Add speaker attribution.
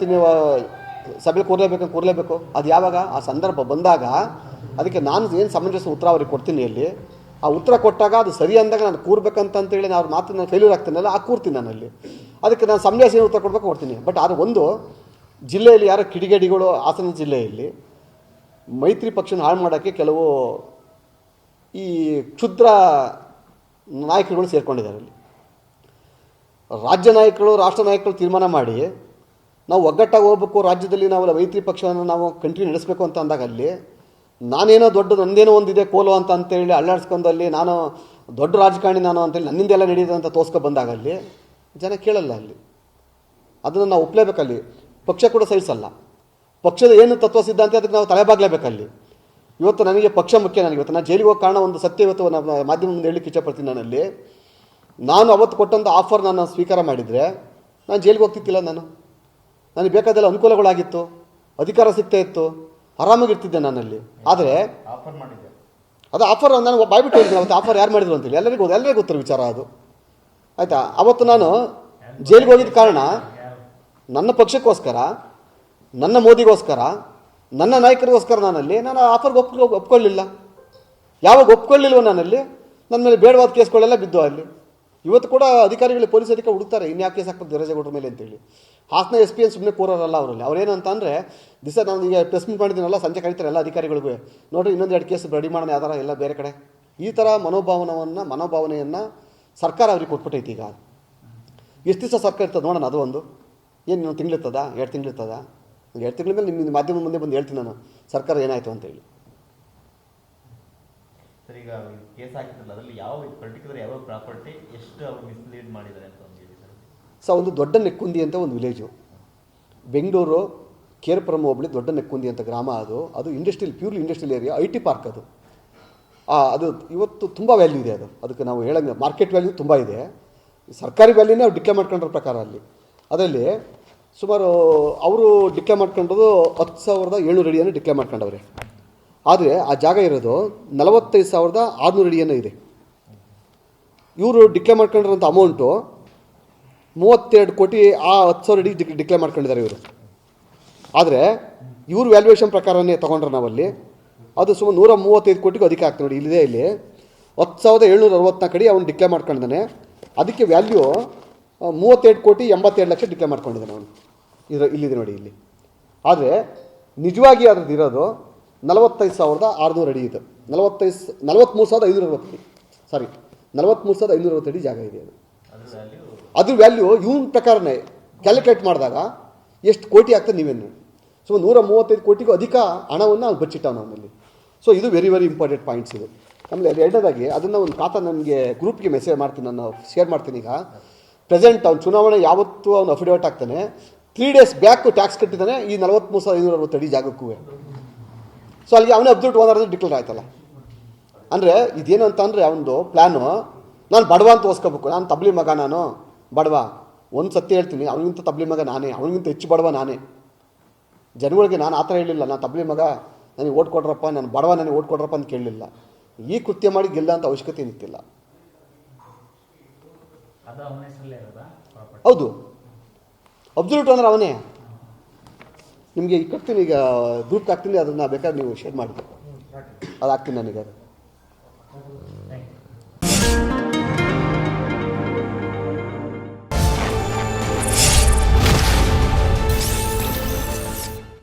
Speaker 1: ನೀವು ಸಭೆ ಕೂರಲೇಬೇಕು ಕೂರಲೇಬೇಕು. ಅದು ಯಾವಾಗ? ಆ ಸಂದರ್ಭ ಬಂದಾಗ ಅದಕ್ಕೆ ನಾನು ಏನು ಸಮಂಜಸ ಉತ್ತರ ಅವ್ರಿಗೆ ಕೊಡ್ತೀನಿ ಅಲ್ಲಿ ಆ ಉತ್ತರ ಕೊಟ್ಟಾಗ ಅದು ಸರಿ ಅಂದಾಗ ನಾನು ಕೂರ್ಬೇಕಂತೇಳಿ ಅಂತೇಳಿ ನಾನು ಅವ್ರ ಮಾತು ನಾನು ಫೇಲ್ಯೂರ್ ಆಗ್ತೀನಲ್ಲ, ಆ ಕೂರ್ತೀನಿ ನಾನು ಅಲ್ಲಿ ಅದಕ್ಕೆ ನಾನು ಸಮಂಜಸ ಏನು ಉತ್ತರ ಕೊಡಬೇಕು ಕೊಡ್ತೀನಿ. ಬಟ್ ಅದು ಒಂದು, ಜಿಲ್ಲೆಯಲ್ಲಿ ಯಾರೋ ಕಿಡಿಗೇಡಿಗಳು, ಹಾಸನ ಜಿಲ್ಲೆಯಲ್ಲಿ ಮೈತ್ರಿ ಪಕ್ಷನ ಹಾಳು ಮಾಡೋಕ್ಕೆ ಕೆಲವು ಈ ಕ್ಷುದ್ರ ನಾಯಕರುಗಳು ಸೇರ್ಕೊಂಡಿದ್ದಾರೆ ಅಲ್ಲಿ. ರಾಜ್ಯ ನಾಯಕರು, ರಾಷ್ಟ್ರ ನಾಯಕರು ತೀರ್ಮಾನ ಮಾಡಿ ನಾವು ಒಗ್ಗಟ್ಟಾಗಿ ಹೋಗ್ಬೇಕು, ರಾಜ್ಯದಲ್ಲಿ ನಾವು ಮೈತ್ರಿ ಪಕ್ಷವನ್ನು ನಾವು ಕಂಟಿನ್ಯೂ ನಡೆಸಬೇಕು ಅಂತ ಅಂದಾಗ ಅಲ್ಲಿ ನಾನೇನೋ ದೊಡ್ಡ ನಂದೇನೋ ಒಂದಿದೆ ಕೋಲು ಅಂತ ಅಂತೇಳಿ ಅಲ್ಲಿ ನಾನು ದೊಡ್ಡ ರಾಜಕಾರಣಿ ನಾನು ಅಂತೇಳಿ ನನ್ನಿಂದೆಲ್ಲ ನಡೆಯುತ್ತೆ ಅಂತ ತೋರ್ಸ್ಕೊ ಬಂದಾಗ ಅಲ್ಲಿ ಜನ ಕೇಳಲ್ಲ ಅಲ್ಲಿ. ಅದನ್ನು ನಾವು ಒಪ್ಪಲೇಬೇಕಲ್ಲಿ ಪಕ್ಷ ಕೂಡ ಸಹಿಸಲ್ಲ ಪಕ್ಷದ ಏನು ತತ್ವ ಸಿದ್ಧಾಂತ ಅದಕ್ಕೆ ನಾವು ತಲೆಬಾಗ್ಲೇಬೇಕಲ್ಲಿ ಇವತ್ತು ನನಗೆ ಪಕ್ಷ ಮುಖ್ಯ ನನಗೆ ಇವತ್ತು. ನಾನು ಜೈಲಿಗೆ ಹೋಗಿ ಕಾರಣ ಒಂದು ಸತ್ಯ ಇವತ್ತು ಮಾಧ್ಯಮ ಮುಂದೆ ಹೇಳಲಿಕ್ಕೆ ಇಷ್ಟಪಡ್ತೀನಿ ನಾನಲ್ಲಿ ನಾನು ಅವತ್ತು ಕೊಟ್ಟಂಥ ಆಫರ್ ನಾನು ಸ್ವೀಕಾರ ಮಾಡಿದರೆ ನಾನು ಜೈಲಿಗೆ ಹೋಗ್ತಿತ್ತಿಲ್ಲ ನಾನು. ನನಗೆ ಬೇಕಾದೆಲ್ಲ ಅನುಕೂಲಗಳಾಗಿತ್ತು ಅಧಿಕಾರ ಸಿಗ್ತಾ ಇತ್ತು ಆರಾಮಾಗಿರ್ತಿದ್ದೆ ನಾನಲ್ಲಿ. ಆದರೆ ಅದು ಆಫರ್ ನಾನು ಬಾಯ್ಬಿಟ್ಟು ಹೇಳಿದ್ದೀನಿ ಅವತ್ತು ಆಫರ್ ಯಾರು ಮಾಡಿದ್ರು ಅಂತೇಳಿ. ಎಲ್ಲರಿಗೂ ಗೊತ್ತು ಎಲ್ಲರಿಗೂ ಗೊತ್ತಿರೋ ವಿಚಾರ ಅದು. ಆಯಿತಾ? ಅವತ್ತು ನಾನು ಜೈಲಿಗೆ ಹೋಗಿದ್ದ ಕಾರಣ ನನ್ನ ಪಕ್ಷಕ್ಕೋಸ್ಕರ ನನ್ನ ಮೋದಿಗೋಸ್ಕರ ನನ್ನ ನಾಯಕರಿಗೋಸ್ಕರ ನಾನಲ್ಲಿ ನಾನು ಆಫರ್ಗೆ ಒಪ್ ಒಪ್ಕೊಳ್ಳಿಲ್ಲ. ಯಾವಾಗ ಒಪ್ಕೊಳ್ಳಿಲ್ವ ನಾನಲ್ಲಿ ನನ್ನ ಮೇಲೆ ಬೇಡವಾದ ಕೇಸ್ಗಳೆಲ್ಲ ಬಿದ್ದು ಅಲ್ಲಿ. ಇವತ್ತು ಕೂಡ ಅಧಿಕಾರಿಗಳು ಪೊಲೀಸ್ ಅಧಿಕಾರಿ ಹುಡುಕ್ತಾರೆ ಇನ್ಯಾಕೆ ಕೇಸ್ ಹಾಕ್ಬೇಕು ದೇವರಾಜೇಗೌಡರ ಮೇಲೆ ಅಂತೇಳಿ. ಹಾಸನ ಎಸ್ ಪಿ ಎನ್ ಸುಮ್ಮನೆ ಕೂರೋರಲ್ಲ ಅವರಲ್ಲಿ. ಅವ್ರೇನಂತ ಅಂದರೆ ದಿವಸ ನಾನು ಈಗ ಪ್ರೆಸ್ ಮೀಟ್ ಮಾಡಿದ್ದೀನಲ್ಲ, ಸಂಜೆ ಕರೀತಾರೆ ಎಲ್ಲ ಅಧಿಕಾರಿಗಳಿಗೂ. ನೋಡ್ರಿ, ಇನ್ನೊಂದು ಎರಡು ಕೇಸ್ ರೆಡಿ ಮಾಡೋಣ, ಯಾವ್ದಾರ ಎಲ್ಲ ಬೇರೆ ಕಡೆ. ಈ ಥರ ಮನೋಭಾವನವನ್ನು, ಮನೋಭಾವನೆಯನ್ನು ಸರ್ಕಾರ ಅವ್ರಿಗೆ ಕೊಟ್ಬಿಟ್ಟೈತಿ ಈಗ. ಎಷ್ಟು ದಿವಸ ಸರ್ಕಾರ ಇರ್ತದೆ ನೋಡೋಣ, ಅದು ಒಂದು. ಏನು ಇನ್ನೊಂದು ತಿಂಗಳಿರ್ತದ? ಎರಡು ತಿಂಗಳಿರ್ತದ? ಎರಡು ತಿಂಗಳ ಮೇಲೆ ನಿಮ್ಮ ಮಾಧ್ಯಮ ಮುಂದೆ ಬಂದು ಹೇಳ್ತೀನಿ ನಾನು. ಸರ್ಕಾರ ಏನಾಯಿತು ಅಂತೇಳಿ
Speaker 2: ಸರ್, ಈಗ ಕೇಸ್ ಹಾಕಿದ್ರಲ್ಲ, ಅದರಲ್ಲಿ ಯಾವ ಪರ್ಟಿಕ್ಯುಲರ್ ಯಾವ ಪ್ರಾಪರ್ಟಿ ಎಷ್ಟು ಅವ್ರು ಮಿಸ್ಲೀಡ್ ಮಾಡಿದ್ದಾರೆ ಅಂತ
Speaker 1: ಸೊ ಒಂದು ದೊಡ್ಡ ನೆಕ್ಕುಂದಿ ಅಂತ ಒಂದು ವಿಲೇಜು ಬೆಂಗಳೂರು ಕೇರ್ಪುರಂ ಹೋಬಳಿ ದೊಡ್ಡ ನೆಕ್ಕುಂದಿ ಅಂತ ಗ್ರಾಮ ಅದು. ಅದು industrial purely industrial area I T park ಅದು. ಆ, ಅದು ಇವತ್ತು ತುಂಬ ವ್ಯಾಲ್ಯೂ ಇದೆ ಅದು. ಅದಕ್ಕೆ ನಾವು ಹೇಳಂಗೆ ಮಾರ್ಕೆಟ್ ವ್ಯಾಲ್ಯೂ ತುಂಬ ಇದೆ. ಸರ್ಕಾರಿ ವ್ಯಾಲ್ಯೂನೇ ಅವ್ರು ಡಿಕ್ಲೇರ್ ಮಾಡ್ಕೊಂಡಿರೋ ಪ್ರಕಾರ ಅಲ್ಲಿ. ಅದರಲ್ಲಿ ಸುಮಾರು ಅವರು ಡಿಕ್ಲೇರ್ ಮಾಡ್ಕೊಂಡಿರೋದು ಹತ್ತು ಸಾವಿರದ ಏಳ್ನೂರು ಅಡಿಯನ್ನು ಡಿಕ್ಲೇರ್ ಮಾಡ್ಕೊಂಡವ್ರೆ. ಆದರೆ ಆ ಜಾಗ ಇರೋದು ನಲವತ್ತೈದು ಸಾವಿರದ ಆರುನೂರು ಅಡಿಯನ್ನು ಇದೆ. ಇವರು ಡಿಕ್ಲೇರ್ ಮಾಡ್ಕೊಂಡಿರೋಂಥ ಅಮೌಂಟು ಮೂವತ್ತೆರಡು ಕೋಟಿ ಆ ಹತ್ತು ಸಾವಿರ ಅಡಿ ಡಿಕ್ ಡಿಕ್ಲೇರ್ ಮಾಡ್ಕೊಂಡಿದ್ದಾರೆ ಇವರು. ಆದರೆ ಇವ್ರ ವ್ಯಾಲ್ಯೂಯೇಷನ್ ಪ್ರಕಾರನೇ ತೊಗೊಂಡ್ರೆ ನಾವಲ್ಲಿ ಅದು ಸುಮಾರು ನೂರ ಮೂವತ್ತೈದು ಕೋಟಿಗೂ ಅಧಿಕ ಆಗ್ತದೆ ನೋಡಿ, ಇಲ್ಲಿದೆ ಇಲ್ಲಿ. ಹತ್ತು ಸಾವಿರದ ಏಳ್ನೂರ ಅರವತ್ನಾಲ್ಕು ಅಡಿ ಅವ್ನು ಡಿಕ್ಲೇರ್ ಮಾಡ್ಕೊಂಡಿದ್ದಾನೆ. ಅದಕ್ಕೆ ವ್ಯಾಲ್ಯೂ ಮೂವತ್ತೆರಡು ಕೋಟಿ ಎಂಬತ್ತೆರಡು ಲಕ್ಷ ಡಿಕ್ಲೇರ್ ಮಾಡ್ಕೊಂಡಿದ್ದಾನೆ ಅವನು. ಇದು ಇಲ್ಲಿದೆ ನೋಡಿ ಇಲ್ಲಿ. ಆದರೆ ನಿಜವಾಗಿ ಅದ್ರದ್ದು ಇರೋದು ನಲವತ್ತೈದು ಸಾವಿರದ ಆರುನೂರು ಅಡಿ ಇದು. ನಲವತ್ತೈದು ನಲವತ್ತ್ಮೂರು ಸಾವಿರದ ಐನೂರ ಅರವತ್ತು ಅಡಿ. ಸಾರಿ ನಲವತ್ತ್ಮೂರು ಸಾವಿರದ ಐನೂರ ಅರವತ್ತು ಅಡಿ ಜಾಗ ಇದೆ ಅದು.
Speaker 2: ಅದ್ರ ವ್ಯಾಲ್ಯೂ
Speaker 1: ಇವನ ಪ್ರಕಾರನೇ. ಕ್ಯಾಲ್ಕುಲೇಟ್ ಮಾಡಿದಾಗ ಎಷ್ಟು ಕೋಟಿ ಆಗ್ತದೆ ನೀವೇನು? ಸೊ ನೂರ ಮೂವತ್ತೈದು ಕೋಟಿಗೂ ಅಧಿಕ ಹಣವನ್ನು ಅವ್ನು ಬಚ್ಚಿಟ್ಟವನು ಅವನಲ್ಲಿ ಸೊ ಇದು ವೆರಿ ವೆರಿ ಇಂಪಾರ್ಟೆಂಟ್ ಪಾಯಿಂಟ್ಸ್ ಇದು. ಆಮೇಲೆ ಅದು ಎರಡನೇದಾಗಿ ಅದನ್ನು ಒಂದು ಖಾತಾ ನನಗೆ ಗ್ರೂಪ್ಗೆ ಮೆಸೇಜ್ ಮಾಡ್ತೀನಿ ನಾನು ಶೇರ್ ಮಾಡ್ತೀನಿ ಈಗ. ಪ್ರೆಸೆಂಟ್ ಅವ್ನು ಚುನಾವಣೆ ಯಾವತ್ತೂ ಅವ್ನು ಅಫಿಡೇವಿಟ್ ಆಗ್ತಾನೆ. ತ್ರೀ ಡೇಸ್ ಬ್ಯಾಕ್ ಟ್ಯಾಕ್ಸ್ ಕಟ್ಟಿದ್ದಾನೆ ಈ ನಲವತ್ತ್ಮೂರು ಸಾವಿರದ ಐನೂರ ಅಡಿ ಜಾಗಕ್ಕೂ. ಸೊ ಅಲ್ಲಿ ಅವನೇ ಅಬ್ಸಲ್ಯೂಟ್ ಓನರ್ ಡಿಕ್ಲೇರ್ ಆಯ್ತಲ್ಲ. ಅಂದರೆ ಇದೇನು ಅಂತಂದರೆ ಅವನದು ಪ್ಲ್ಯಾನು ನಾನು ಬಡವ ಅಂತ ಓಸ್ಕೋಬೇಕು ನಾನು ತಬ್ಲಿ ಮಗ ನಾನು. ಬಡವ ಒಂದು ಸತ್ಯ ಹೇಳ್ತೀನಿ ಅವನಿಗಿಂತ ತಬ್ಲಿ ಮಗ ನಾನೇ ಅವನಿಗಿಂತ ಹೆಚ್ಚು ಬಡವ ನಾನೇ. ಜನಗಳಿಗೆ ನಾನು ಆ ಥರ ಹೇಳಿಲ್ಲ ನಾನು ತಬ್ಲಿ ಮಗ ನನಗೆ ಓಟ್ ಕೊಡ್ರಪ್ಪ ನಾನು ಬಡವ ನನಗೆ ಓಟ್ ಕೊಡ್ರಪ್ಪ ಅಂತ ಕೇಳಲಿಲ್ಲ. ಈ ಕೃತ್ಯ ಮಾಡಿ ಗೆಲ್ಲ ಅಂತ ಅವಶ್ಯಕತೆ
Speaker 3: ಪ್ರಾಪರ್ಟಿ.
Speaker 1: ಹೌದು. ಅಬ್ಸಲ್ಯೂಟ್ ಅಂದ್ರೆ ಅವನೇ. ನಿಮಗೆ ಈ ಕಟ್ತೀನಿ ಈಗ ಗ್ರೂಪ್ಗೆ ಹಾಕ್ತೀನಿ ಅದನ್ನು ಬೇಕಾದ್ರೆ ನೀವು ಶೇರ್ ಮಾಡಿ. ಅದು ಹಾಕ್ತೀನಿ ನನಗೆ. ಅದು